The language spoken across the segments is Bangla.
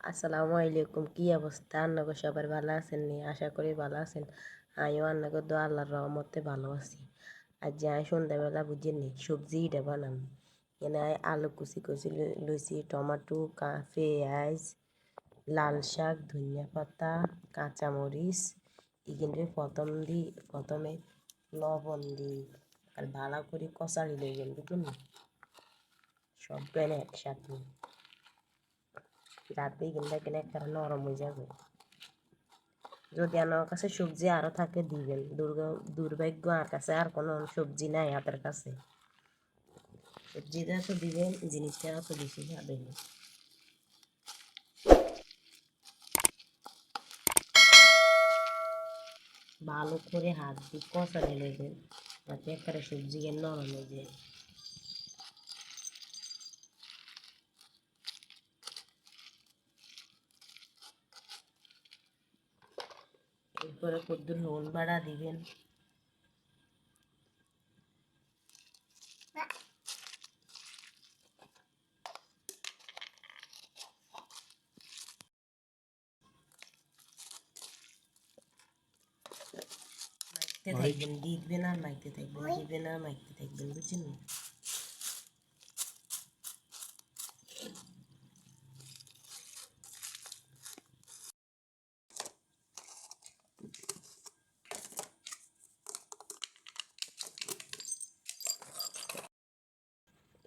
আসসালামু আলাইকুম, কি অবস্থা? আন্নাগো সবার ভালো আছেন নি? আশা করি ভালো আছেন। আমিও আন্নাগো দো আল্লাহর রহমতে ভালো আছি। আর যে আমি সন্ধ্যাবেলা বুঝিনি সবজি এটা বানাম। এনে আলু কুচি কুচি লুচি, টমাটো পেঁয়াজ, লাল শাক, ধনিয়া পাতা, কাঁচামরিচ এগুলো প্রথম দি, প্রথমে লবণ দি আর ভালো করে কষারি লইবেন বুঝলেন সব একসাথে। রাতে কিনলে কিনে একটা নরম হয়ে যাবে। যদি আমার কাছে সবজি আরও থাকে দিবেন। দুর্গ, দুর্ভাগ্য আর কাছে আর কোনো সবজি নাই হাতের কাছে। সবজিটা তো দিবেন, জিনিসটা তো বেশি যাবে না। ভালো করে হাত দিয়ে কষালে নেবেন, যাতে একটা সবজি নরম হয়ে যায়। এরপরে কদ্দুর নুন বাড়া দিবেন। থাকবেন দিবেন আর মাইতে থাকবেন দিবেন আর মাইতে থাকবেন বুঝছেন?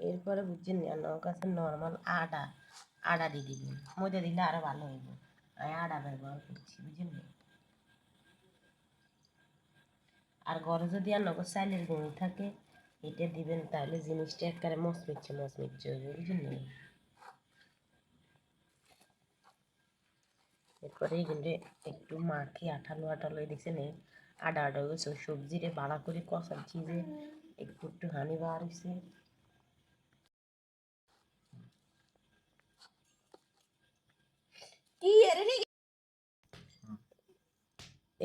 এরপরে বুঝছেন আমার কাছে নর্মাল আটা আটা দিয়ে দিবেন। মধ্যে দিলে আরও ভালো হইব। আমি আটা ব্যবহার করছি, বুঝছেন আর ঘরে যদি আর নগর চাইলের গুঁড়ি থাকে, এটা দিবেন তাহলে জিনিসটা একবারে মচমিচ্ছে মচমিচ্ছে হবে বুঝলেন এরপরে কিন্তু একটু মাখি, আঠালো আঠালো দেখছেন আডা আডা হয়েছে, সবজিরে বাড়া করে কষাচ্ছি যে একটু একটু হানি বার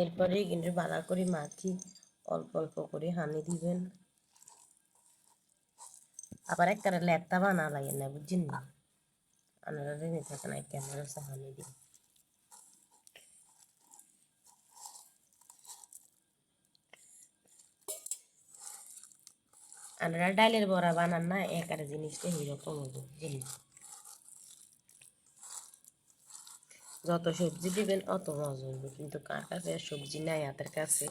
এরপরে কিন্তু বালা করে মাখি, অল্প অল্প করে হানি দিবেন। আবার একটা লেপটা বানা লাগে না, বুঝছেন না? আপনারা রেনে থাকেন এক ক্যামেরা হানি দিন। আপনারা ডালের বড়া বানান না, একার জিনিসটা এরকম হবে জিনিস যত সবজি দিবেন, অত মজা হইবে কিন্তু কার কাছে সবজি নাই হাতের কাছে,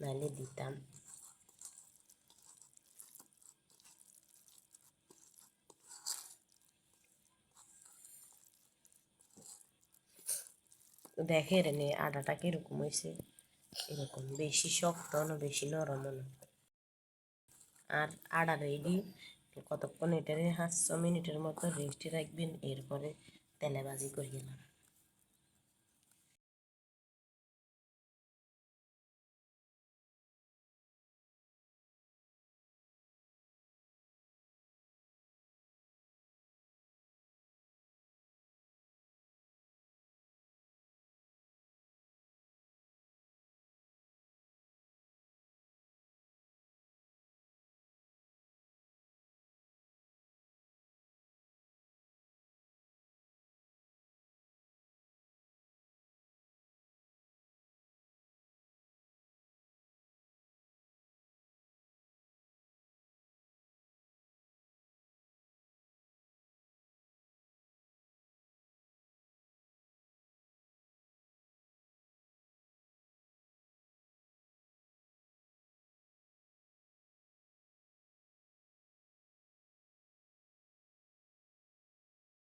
নাইলে দিতাম। দেখে রে আটাটা কীরকম হয়েছে এরকম বেশি শক্ত না বেশি নরম না? আর আড়া রেডি কতক্ষণ এটারে পাঁচশো মিনিটের মতো রেস্টে রাখবেন, এরপরে তেলে ভাজি করিয়ে নেবেন।